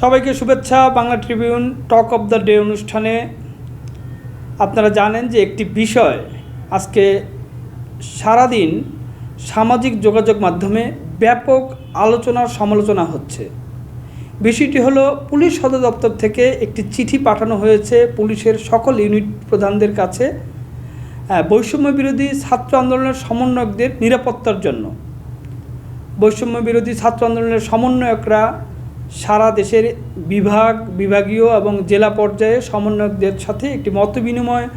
সবাইকে শুভেচ্ছা, Bangla Tribune talk of the day অনুষ্ঠানে। আপনারা জানেন যে একটি বিষয় আজকে সারাদিন সামাজিক যোগাযোগ মাধ্যমে ব্যাপক আলোচনার সমালোচনা হচ্ছে। বিষয়টি হলো, পুলিশ সদর দপ্তর থেকে একটি চিঠি পাঠানো হয়েছে পুলিশের সকল ইউনিট প্রধানদের কাছে বৈষম্য বিরোধী ছাত্র আন্দোলনের সমন্বয়কদের নিরাপত্তার জন্য। বৈষম্য বিরোধী ছাত্র আন্দোলনের সমন্বয়করা সারা দেশের বিভাগ, বিভাগীয় এবং জেলা পর্যায়ে সমন্বয়কদের সাথে একটি মত বিনিময়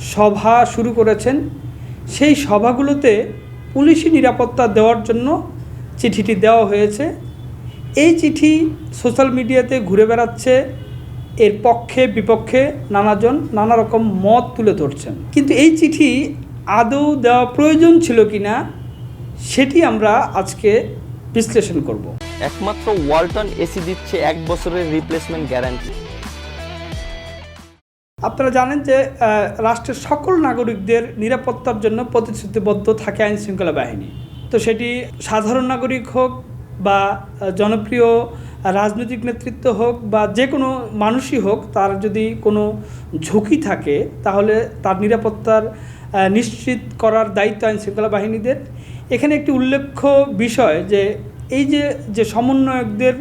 সভা শুরু করেছেন। সেই সভাগুলোতে পুলিশি নিরাপত্তা দেওয়ার জন্য চিঠিটি দেওয়া হয়েছে। এই চিঠি সোশ্যাল মিডিয়াতে ঘুরে বেড়াচ্ছে। এর পক্ষে, বিপক্ষে নানাজন নানা রকম মত তুলে ধরছেন। কিন্তু এই চিঠি আদৌ দেওয়া প্রয়োজন ছিল কিনা, সেটি আমরা আজকে বিশ্লেষণ করব। একমাত্র ওয়ালটন এসি দিচ্ছে এক বছরের রিপ্লেসমেন্ট গ্যারান্টি আপনারা জানেন যে রাষ্ট্রের সকল নাগরিকদের নিরাপত্তার জন্য প্রতিশ্রুতিবদ্ধ থাকে আইন শৃঙ্খলা বাহিনী। তো সেটি সাধারণ নাগরিক হোক বা জনপ্রিয় রাজনৈতিক নেতৃত্ব হোক বা যে কোনো মানুষই হোক, তার যদি কোনো ঝুঁকি থাকে, তাহলে তার নিরাপত্তার নিশ্চিত করার দায়িত্ব আইন শৃঙ্খলা বাহিনীদের। এখানে একটি উল্লেখ্য বিষয় যে এই যে যে সমন্বয়কদের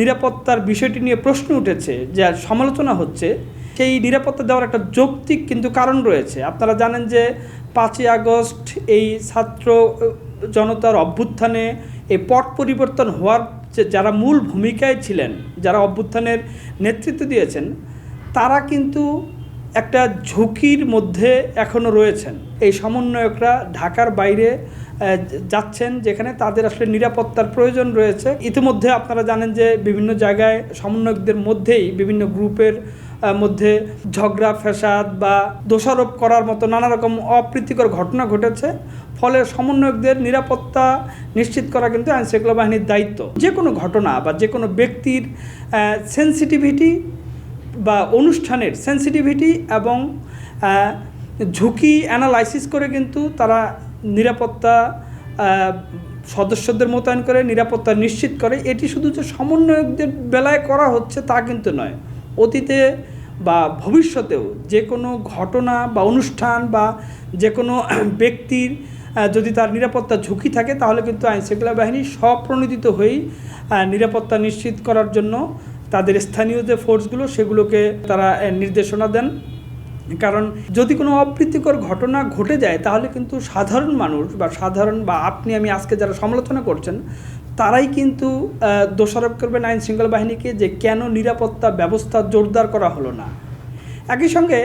নিরাপত্তার বিষয়টি নিয়ে প্রশ্ন উঠেছে, যে সমালোচনা হচ্ছে, সেই নিরাপত্তা দেওয়ার একটা যৌক্তিক কিন্তু কারণ রয়েছে। আপনারা জানেন যে পাঁচই আগস্ট এই ছাত্র জনতার অভ্যুত্থানে এই পট পরিবর্তন হওয়ার যে, যারা মূল ভূমিকায় ছিলেন, যারা অভ্যুত্থানের নেতৃত্ব দিয়েছেন, তারা কিন্তু একটা ঝুঁকির মধ্যে এখনও রয়েছেন। এই সমন্বয়করা ঢাকার বাইরে যাচ্ছেন যেখানে তাদের আসলে নিরাপত্তার প্রয়োজন রয়েছে। ইতিমধ্যে আপনারা জানেন যে বিভিন্ন জায়গায় সমন্বয়কদের মধ্যেই বিভিন্ন গ্রুপের মধ্যে ঝগড়া, ফ্যাসাদ বা দোষারোপ করার মতো নানা রকম অপ্রীতিকর ঘটনা ঘটেছে। ফলে সমন্বয়কদের নিরাপত্তা নিশ্চিত করা কিন্তু আইন শৃঙ্খলা বাহিনীর দায়িত্ব। যে কোনো ঘটনা বা যে কোনো ব্যক্তির সেন্সিটিভিটি বা অনুষ্ঠানের সেন্সিটিভিটি এবং ঝুঁকি অ্যানালাইসিস করে কিন্তু তারা নিরাপত্তা সদস্যদের মোতায়েন করে, নিরাপত্তা নিশ্চিত করে। এটি শুধু যে সমন্বয়কদের বেলায় করা হচ্ছে তা কিন্তু নয়। অতীতে বা ভবিষ্যতেও যে কোনো ঘটনা বা অনুষ্ঠান বা যে কোনো ব্যক্তির যদি তার নিরাপত্তা ঝুঁকি থাকে, তাহলে কিন্তু আইনশৃঙ্খলা বাহিনী স্বপ্রণোদিত হয়েই নিরাপত্তা নিশ্চিত করার জন্য তাদের স্থানীয় যে ফোর্সগুলো, সেগুলোকে তারা নির্দেশনা দেন। কারণ যদি কোনো অপ্রীতিকর ঘটনা ঘটে যায়, তাহলে কিন্তু সাধারণ মানুষ বা সাধারণ বা আপনি, আমি আজকে যারা সমালোচনা করছেন, তারাই কিন্তু দোষারোপ করবেন আইন শৃঙ্খলা বাহিনীকে যে কেন নিরাপত্তা ব্যবস্থা জোরদার করা হলো না। একই সঙ্গে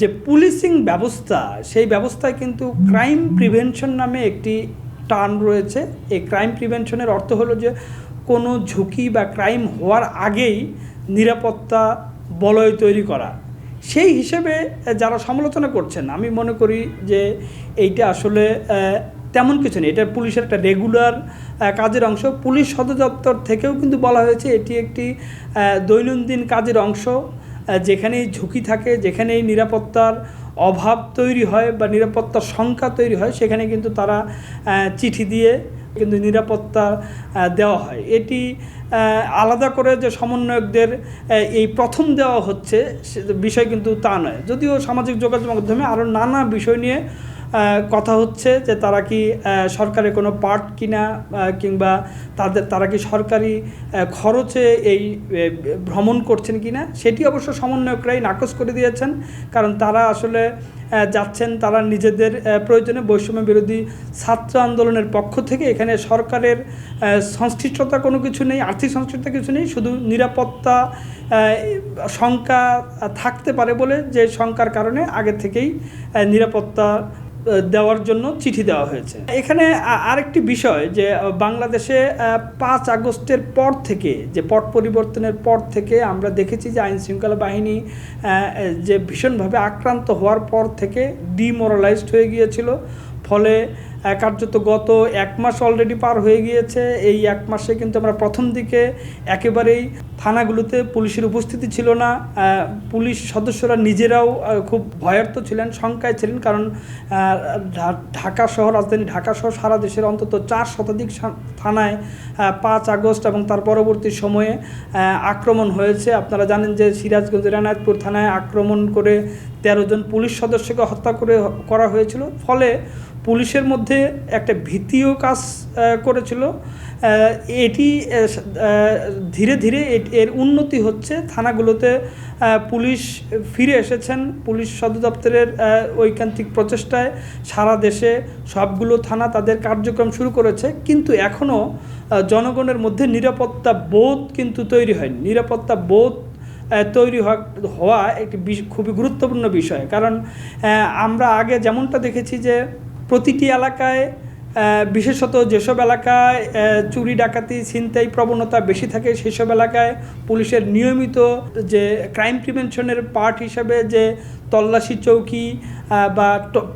যে পুলিশিং ব্যবস্থা, সেই ব্যবস্থায় কিন্তু ক্রাইম প্রিভেনশন নামে একটি টার্ম রয়েছে। এই ক্রাইম প্রিভেনশনের অর্থ হলো যে কোনো ঝুঁকি বা ক্রাইম হওয়ার আগেই নিরাপত্তা বলয় তৈরি করা। সেই হিসেবে যারা সমালোচনা করছেন, আমি মনে করি যে এইটা আসলে তেমন কিছু নেই। এটা পুলিশের একটা রেগুলার কাজের অংশ। পুলিশ সদর দপ্তর থেকেও কিন্তু বলা হয়েছে এটি একটি দৈনন্দিন কাজের অংশ যেখানেই ঝুঁকি থাকে, যেখানেই নিরাপত্তার অভাব তৈরি হয় বা নিরাপত্তার শঙ্কা তৈরি হয়, সেখানে কিন্তু তারা চিঠি দিয়ে কিন্তু নিরাপত্তা দেওয়া হয়। এটি আলাদা করে যে সমন্বয়কদের এই প্রথম দেওয়া হচ্ছে, সে বিষয় কিন্তু তা নয়। যদিও সামাজিক যোগাযোগ মাধ্যমে আরও নানা বিষয় নিয়ে কথা হচ্ছে যে তারা কি সরকারের কোনো পার্ট কিনা কিংবা তাদের, তারা কি সরকারি খরচে এই ভ্রমণ করছেন কিনা, সেটি অবশ্য সমন্বয়করাই নাকচ করে দিয়েছেন। কারণ তারা আসলে যাচ্ছেন তারা নিজেদের প্রয়োজনে বৈষম্য বিরোধী ছাত্র আন্দোলনের পক্ষ থেকে। এখানে সরকারের সংশ্লিষ্টতা কোনো কিছু নেই, আর্থিক সংশ্লিষ্টতা কিছু নেই, শুধু নিরাপত্তা শঙ্কা থাকতে পারে বলে যে শঙ্কার কারণে আগে থেকেই নিরাপত্তা দেওয়ার জন্য চিঠি দেওয়া হয়েছে। এখানে আরেকটি বিষয় যে বাংলাদেশে পাঁচ আগস্টের পর থেকে, যে পট পরিবর্তনের পর থেকে আমরা দেখেছি যে আইন শৃঙ্খলা বাহিনী যে ভীষণভাবে আক্রান্ত হওয়ার পর থেকে ডিমোরালাইজড হয়ে গিয়েছিল। ফলে কার্যত গত এক মাস অলরেডি পার হয়ে গিয়েছে। এই এক মাসে কিন্তু আমরা প্রথম দিকে একেবারেই থানাগুলোতে পুলিশের উপস্থিতি ছিল না। পুলিশ সদস্যরা নিজেরাও খুব ভয়ার্থ ছিলেন, শঙ্কায় ছিলেন কারণ ঢাকা শহর রাজধানী ঢাকা শহর সারা দেশের অন্তত চার শতাধিক থানায় পাঁচ আগস্ট এবং তার পরবর্তী সময়ে আক্রমণ হয়েছে। আপনারা জানেন যে সিরাজগঞ্জ রানায়তপুর থানায় আক্রমণ করে তেরো জন পুলিশ সদস্যকে হত্যা করে, করা হয়েছিল। ফলে পুলিশের মধ্যে একটা ভীতিও কাজ করেছিল। এটি ধীরে ধীরে এর উন্নতি হচ্ছে। থানাগুলোতে পুলিশ ফিরে এসেছেন। পুলিশ সদর দপ্তরের ঐকান্তিক প্রচেষ্টায় সারা দেশে সবগুলো থানা তাদের কার্যক্রম শুরু করেছে। কিন্তু এখনও জনগণের মধ্যে নিরাপত্তা বোধ কিন্তু তৈরি হয়নি। নিরাপত্তা বোধ তৈরি হওয়া একটি খুবই গুরুত্বপূর্ণ বিষয়। কারণ আমরা আগে যেমনটা দেখেছি যে প্রতিটি এলাকায় বিশেষত যেসব এলাকায় চুরি, ডাকাতি, ছিনতাই প্রবণতা বেশি থাকে, সেসব এলাকায় পুলিশের নিয়মিত যে ক্রাইম প্রিভেনশনের পার্ট হিসাবে যে তল্লাশি চৌকি বা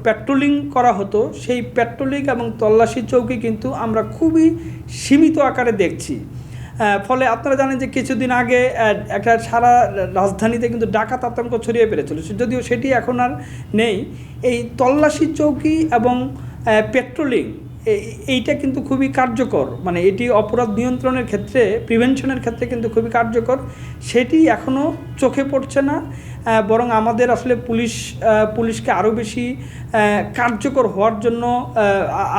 পেট্রোলিং করা হতো, সেই পেট্রোলিং এবং তল্লাশি চৌকি কিন্তু আমরা খুবই সীমিত আকারে দেখছি। ফলে আপনারা জানেন যে কিছুদিন আগে একটা সারা রাজধানীতে কিন্তু ডাকাত আতঙ্ক ছড়িয়ে পেরেছিল যদিও সেটি এখন আর নেই, এই তল্লাশি চৌকি এবং পেট্রোলিং এইটা কিন্তু খুবই কার্যকর। মানে এটি অপরাধ নিয়ন্ত্রণের ক্ষেত্রে প্রিভেনশনের ক্ষেত্রে কিন্তু খুবই কার্যকর। সেটি এখনও চোখে পড়ছে না বরং আমাদের আসলে পুলিশ পুলিশকে আরও বেশি কার্যকর হওয়ার জন্য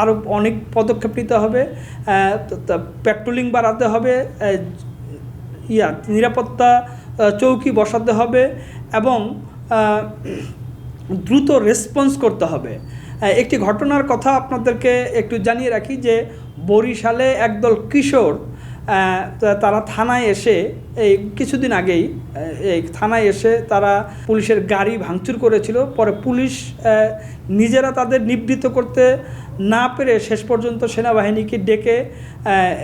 আরও অনেক পদক্ষেপ নিতে হবে। পেট্রোলিং বাড়াতে হবে ইয়া, নিরাপত্তা চৌকি বসাতে হবে এবং দ্রুত রেসপন্স করতে হবে। একটি ঘটনার কথা আপনাদেরকে একটু জানিয়ে রাখি যে বরিশালে একদল কিশোর তারা থানায় এসে এই কিছুদিন আগেই এই থানায় এসে তারা পুলিশের গাড়ি ভাঙচুর করেছিল। পরে পুলিশ নিজেরা তাদের নিবৃত্ত করতে না পেরে শেষ পর্যন্ত সেনাবাহিনীকে ডেকে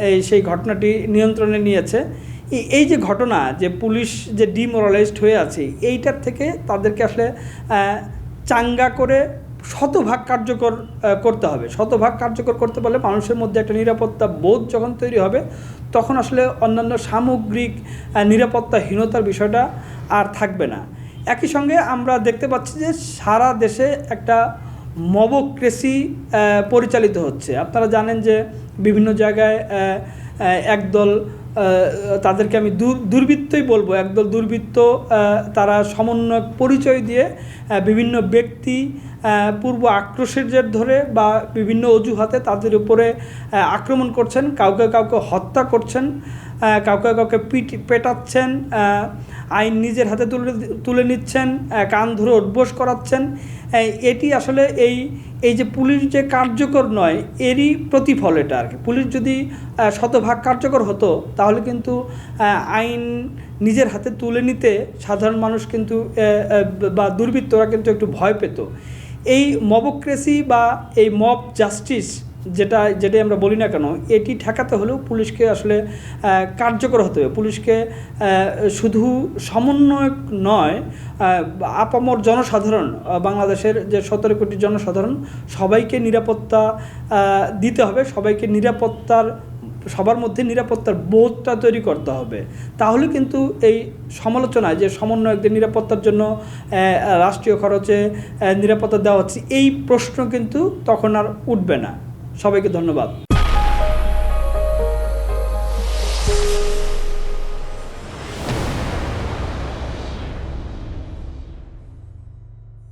এই সেই ঘটনাটি নিয়ন্ত্রণে নিয়েছে। এই- এই যে ঘটনা যে পুলিশ যে ডিমোরালাইজড হয়ে আছে, এইটার থেকে তাদেরকে আসলে চাঙ্গা করে শতভাগ কার্যকর করতে হবে। শতভাগ কার্যকর করতে পারলে মানুষের মধ্যে একটা নিরাপত্তা বোধ যখন তৈরি হবে, তখন আসলে অন্যান্য সামগ্রিক নিরাপত্তাহীনতার বিষয়টা আর থাকবে না। একই সঙ্গে আমরা দেখতে পাচ্ছি যে সারা দেশে একটা মবক্রেসি পরিচালিত হচ্ছে। আপনারা জানেন যে বিভিন্ন জায়গায় একদল তাদেরকে আমি দুর, দুর্বৃত্তই বলব। একদল দুর্বৃত্ত তারা সমন্বয় পরিচয় দিয়ে বিভিন্ন ব্যক্তি পূর্ব আক্রোশের জের ধরে বা বিভিন্ন অজুহাতে তাদের উপরে আক্রমণ করছেন, কাউকে কাউকে হত্যা করছেন কাউকে কাউকে পিট, পেটাচ্ছেন আইন নিজের হাতে তুলে তুলে নিচ্ছেন কান ধরে উদ্বোস করাচ্ছেন এটি আসলে এই এই যে পুলিশ যে কার্যকর নয়, এরই প্রতিফল এটা আর কি। পুলিশ যদি শতভাগ কার্যকর হতো, তাহলে কিন্তু আইন নিজের হাতে তুলে নিতে সাধারণ মানুষ কিন্তু বা দুর্বৃত্তরা কিন্তু একটু ভয় পেত। এই মবক্রেসি বা এই মব জাস্টিস যেটা, যেটাই আমরা বলি না কেন, এটি ঠেকাতে হলেও পুলিশকে আসলে কার্যকর হতে হবে। পুলিশকে শুধু সমন্বয়ক নয় আপামর জনসাধারণ বাংলাদেশের যে সতেরো কোটি জনসাধারণ, সবাইকে নিরাপত্তা দিতে হবে। সবাইকে নিরাপত্তার সবার মধ্যে নিরাপত্তার বোধটা তৈরি করতে হবে। তাহলে কিন্তু এই সমালোচনায় যে সমন্বয়কদের নিরাপত্তার জন্য রাষ্ট্রীয় খরচে নিরাপত্তা দেওয়া হচ্ছে, এই প্রশ্ন কিন্তু তখন আর উঠবে না। সবাইকে ধন্যবাদ।